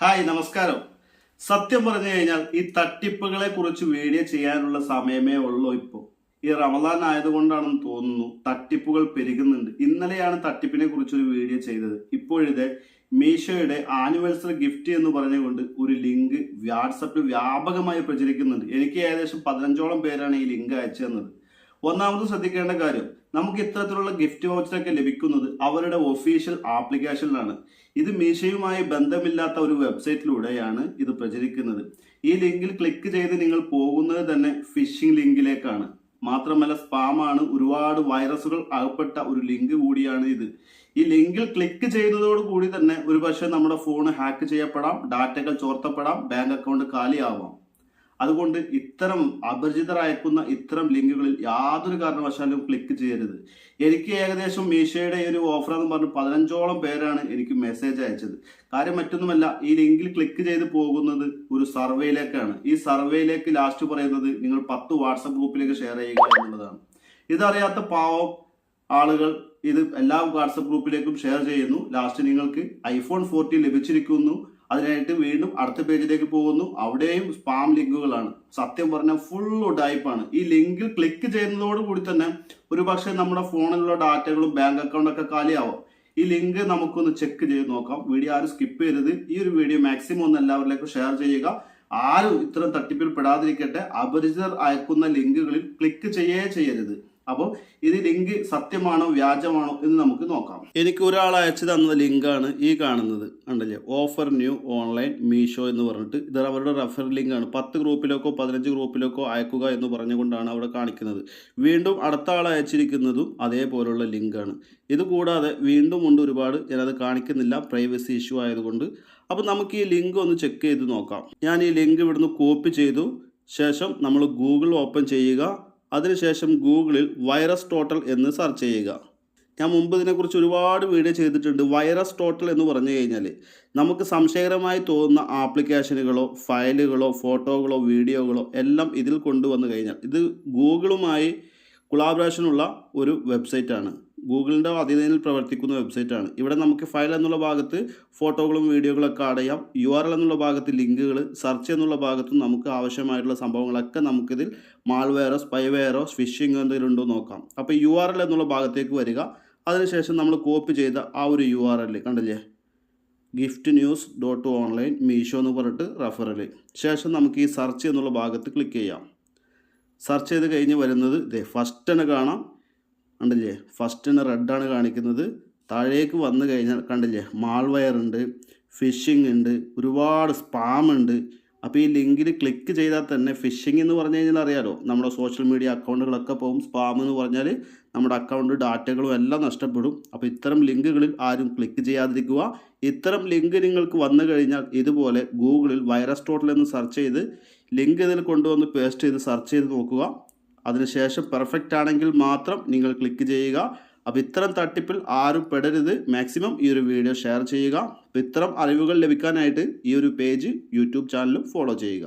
Hi നമസ്കാരം. സത്യം പറഞ്ഞു കഴിഞ്ഞാൽ ഈ തട്ടിപ്പുകളെ കുറിച്ച് വീഡിയോ ചെയ്യാനുള്ള സമയമേ ഉള്ളൂ ഇപ്പോൾ ഈ റമദാൻ ആയതുകൊണ്ടാണെന്ന് തോന്നുന്നു തട്ടിപ്പുകൾ പെരുകുന്നുണ്ട്. ഇന്നലെയാണ് തട്ടിപ്പിനെ കുറിച്ചൊരു വീഡിയോ ചെയ്തത്. ഇപ്പോഴത്തെ മീഷോയുടെ ആനിവേഴ്സറി ഗിഫ്റ്റ് എന്ന് പറഞ്ഞുകൊണ്ട് ഒരു ലിങ്ക് വാട്സപ്പിൽ വ്യാപകമായി പ്രചരിക്കുന്നുണ്ട്. എനിക്ക് ഏകദേശം പതിനഞ്ചോളം പേരാണ് ഈ ലിങ്ക് അയച്ചു തന്നത് ഒന്നാമത് ശ്രദ്ധിക്കേണ്ട കാര്യം നമുക്ക് ഇത്തരത്തിലുള്ള ഗിഫ്റ്റ് വൗച്ചറൊക്കെ ലഭിക്കുന്നത് അവരുടെ ഒഫീഷ്യൽ ആപ്ലിക്കേഷനിലാണ് ഇത് മീശയുമായി ബന്ധമില്ലാത്ത ഒരു വെബ്സൈറ്റിലൂടെയാണ് ഇത് പ്രചരിക്കുന്നത്. ഈ ലിങ്കിൽ ക്ലിക്ക് ചെയ്ത് നിങ്ങൾ പോകുന്നത് തന്നെ ഫിഷിംഗ് ലിങ്കിലേക്കാണ്. മാത്രമല്ല സ്പാമാണ് ഒരുപാട് വൈറസുകൾ അകപ്പെട്ട ഒരു ലിങ്ക് കൂടിയാണ് ഇത്. ഈ ലിങ്കിൽ ക്ലിക്ക് ചെയ്തതോട് കൂടി തന്നെ ഒരുപക്ഷെ നമ്മുടെ ഫോൺ ഹാക്ക് ചെയ്യപ്പെടാം ഡാറ്റകൾ ചോർത്തപ്പെടാം ബാങ്ക് അക്കൗണ്ട് കാലിയാവാം. അതുകൊണ്ട് ഇത്തരം അപരിചിതർ അയക്കുന്ന ഇത്തരം ലിങ്കുകളിൽ യാതൊരു കാരണവശാലും ക്ലിക്ക് ചെയ്യരുത്. എനിക്ക് ഏകദേശം മീഷയുടെ ഒരു ഓഫർ എന്ന് പറഞ്ഞ് പതിനഞ്ചോളം പേരാണ് എനിക്ക് മെസ്സേജ് അയച്ചത്. കാര്യം മറ്റൊന്നുമല്ല ഈ ലിങ്കിൽ ക്ലിക്ക് ചെയ്ത് പോകുന്നത് ഒരു സർവേയിലേക്കാണ് ഈ സർവേയിലേക്ക് ലാസ്റ്റ് പറയുന്നത് നിങ്ങൾ പത്ത് വാട്സപ്പ് ഗ്രൂപ്പിലേക്ക് ഷെയർ ചെയ്യുക എന്നുള്ളതാണ്. ഇതറിയാത്ത പാവം ആളുകൾ ഇത് എല്ലാ വാട്സപ്പ് ഗ്രൂപ്പിലേക്കും ഷെയർ ചെയ്യുന്നു. ലാസ്റ്റ് നിങ്ങൾക്ക് ഐഫോൺ ഫോർട്ടീൻ ലഭിച്ചിരിക്കുന്നു. അതിനായിട്ട് വീണ്ടും അടുത്ത പേജിലേക്ക് പോകുന്നു. അവിടെയും സ്പാം ലിങ്കുകളാണ്. സത്യം പറഞ്ഞാൽ ഫുൾ ടൈപ്പാണ് ഈ ലിങ്കിൽ ക്ലിക്ക് ചെയ്യുന്നതോട് കൂടി തന്നെ ഒരു പക്ഷേ നമ്മുടെ ഫോണിലുള്ള ഡാറ്റകളും ബാങ്ക് അക്കൗണ്ടൊക്കെ കാലിയാവും. ഈ ലിങ്ക് നമുക്കൊന്ന് ചെക്ക് ചെയ്ത് നോക്കാം. വീഡിയോ ആരും സ്കിപ്പ് ചെയ്തത് ഈ ഒരു വീഡിയോ മാക്സിമം ഒന്ന് എല്ലാവരിലേക്കും ഷെയർ ചെയ്യുക. ആരും ഇത്തരം തട്ടിപ്പിൽ പെടാതിരിക്കട്ടെ. അപരിചിതർ അയക്കുന്ന ലിങ്കുകളിൽ ക്ലിക്ക് ചെയ്യേ ചെയ്യരുത്. അപ്പോൾ ഇത് ലിങ്ക് സത്യമാണോ വ്യാജമാണോ എന്ന് നമുക്ക് നോക്കാം. എനിക്ക് ഒരാൾ അയച്ചു തന്ന ലിങ്കാണ് ഈ കാണുന്നത്. കണ്ടല്ലേ? ഓഫർ ന്യൂ ഓൺലൈൻ മീഷോ എന്ന് പറഞ്ഞിട്ട്. ഇത് അവരുടെ റെഫർ ലിങ്കാണ്. പത്ത് ഗ്രൂപ്പിലേക്കോ പതിനഞ്ച് ഗ്രൂപ്പിലേക്കോ അയക്കുക എന്ന് പറഞ്ഞുകൊണ്ടാണ് അവിടെ കാണിക്കുന്നത്. വീണ്ടും അടുത്ത ആൾ അയച്ചിരിക്കുന്നതും അതേപോലുള്ള ലിങ്കാണ്. ഇത് കൂടാതെ വീണ്ടും ഉണ്ട് ഒരുപാട്. ഞാനത് കാണിക്കുന്നില്ല. പ്രൈവസി ഇഷ്യൂ ആയതുകൊണ്ട്. അപ്പോൾ നമുക്ക് ഈ ലിങ്ക് ഒന്ന് ചെക്ക് ചെയ്ത് നോക്കാം. ഞാൻ ഈ ലിങ്ക് ഇവിടുന്ന് കോപ്പി ചെയ്തു. ശേഷം നമ്മൾ ഗൂഗിൾ ഓപ്പൺ ചെയ്യുക. അതിനുശേഷം ഗൂഗിളിൽ വൈറസ് ടോട്ടൽ എന്ന് സെർച്ച് ചെയ്യുക. ഞാൻ മുമ്പ് ഇതിനെക്കുറിച്ച് ഒരുപാട് വീഡിയോ ചെയ്തിട്ടുണ്ട്. വൈറസ് ടോട്ടൽ എന്ന് പറഞ്ഞു കഴിഞ്ഞാൽ നമുക്ക് സംശയകരമായി തോന്നുന്ന ആപ്ലിക്കേഷനുകളോ ഫയലുകളോ ഫോട്ടോകളോ വീഡിയോകളോ എല്ലാം ഇതിൽ കൊണ്ടുവന്നു കഴിഞ്ഞാൽ ഇത് ഗൂഗിളുമായി കൊളാബറേഷനുള്ള ഒരു വെബ്സൈറ്റാണ് ഗൂഗിളിന്റെ അധീനയിൽ പ്രവർത്തിക്കുന്ന വെബ്സൈറ്റാണ്. ഇവിടെ നമുക്ക് ഫയൽ എന്നുള്ള ഭാഗത്ത് ഫോട്ടോകളും വീഡിയോകളൊക്കെ ആഡ് ചെയ്യാം. യു ആർ എൽ എന്നുള്ള ഭാഗത്ത് ലിങ്കുകൾ സെർച്ച് എന്നുള്ള ഭാഗത്തും നമുക്ക് ആവശ്യമായിട്ടുള്ള സംഭവങ്ങളൊക്കെ നമുക്കിതിൽ മാൾവെയറോ സ്പൈവെയറോ ഫിഷിംഗ് എന്തെങ്കിലും ഉണ്ടോ നോക്കാം. അപ്പോൾ യു ആർ എൽ എന്നുള്ള ഭാഗത്തേക്ക് വരിക. അതിനുശേഷം നമ്മൾ കോപ്പി ചെയ്ത ആ ഒരു യു ആർ എൽ കണ്ടില്ലേ? Gift news dot online Meesho എന്ന് പറഞ്ഞിട്ട് റെഫറൽ ശേഷം നമുക്ക് ഈ സെർച്ച് എന്നുള്ള ഭാഗത്ത് ക്ലിക്ക് ചെയ്യാം. സെർച്ച് ചെയ്ത് കഴിഞ്ഞ് വരുന്നത് ഇതേ ഫസ്റ്റ് തന്നെ കാണാം. കണ്ടില്ലേ? ഫസ്റ്റ് തന്നെ റെഡാണ് കാണിക്കുന്നത്. താഴേക്ക് വന്നു കഴിഞ്ഞാൽ കണ്ടില്ലേ? മാൾവെയർ ഉണ്ട് ഫിഷിംഗ് ഉണ്ട് ഒരുപാട് സ്പാം ഉണ്ട്. അപ്പോൾ ഈ ലിങ്കിൽ ക്ലിക്ക് ചെയ്താൽ തന്നെ ഫിഷിംഗ് എന്ന് പറഞ്ഞു കഴിഞ്ഞാൽ അറിയാലോ? നമ്മുടെ സോഷ്യൽ മീഡിയ അക്കൗണ്ടുകളൊക്കെ പോകും സ്പാം എന്ന് പറഞ്ഞാൽ നമ്മുടെ അക്കൗണ്ട് ഡാറ്റകളും എല്ലാം നഷ്ടപ്പെടും. അപ്പോൾ ഇത്തരം ലിങ്കുകളിൽ ആരും ക്ലിക്ക് ചെയ്യാതിരിക്കുക. ഇത്തരം ലിങ്ക് നിങ്ങൾക്ക് വന്നു കഴിഞ്ഞാൽ ഇതുപോലെ ഗൂഗിളിൽ വൈറസ് ടോട്ടൽ എന്ന് സെർച്ച് ചെയ്ത് ലിങ്ക് ഇതിൽ കൊണ്ടുവന്ന് പേസ്റ്റ് ചെയ്ത് സെർച്ച് ചെയ്ത് നോക്കുക. അതിനുശേഷം പെർഫെക്റ്റ് ആണെങ്കിൽ മാത്രം നിങ്ങൾ ക്ലിക്ക് ചെയ്യുക. അപ്പോൾ ഇത്തരം തട്ടിപ്പിൽ ആരും പെടരുത്. മാക്സിമം ഈ ഒരു വീഡിയോ ഷെയർ ചെയ്യുക. അപ്പോൾ ഇത്തരം അറിവുകൾ ലഭിക്കാനായിട്ട് ഈ ഒരു പേജ് യൂട്യൂബ് ചാനലും ഫോളോ ചെയ്യുക.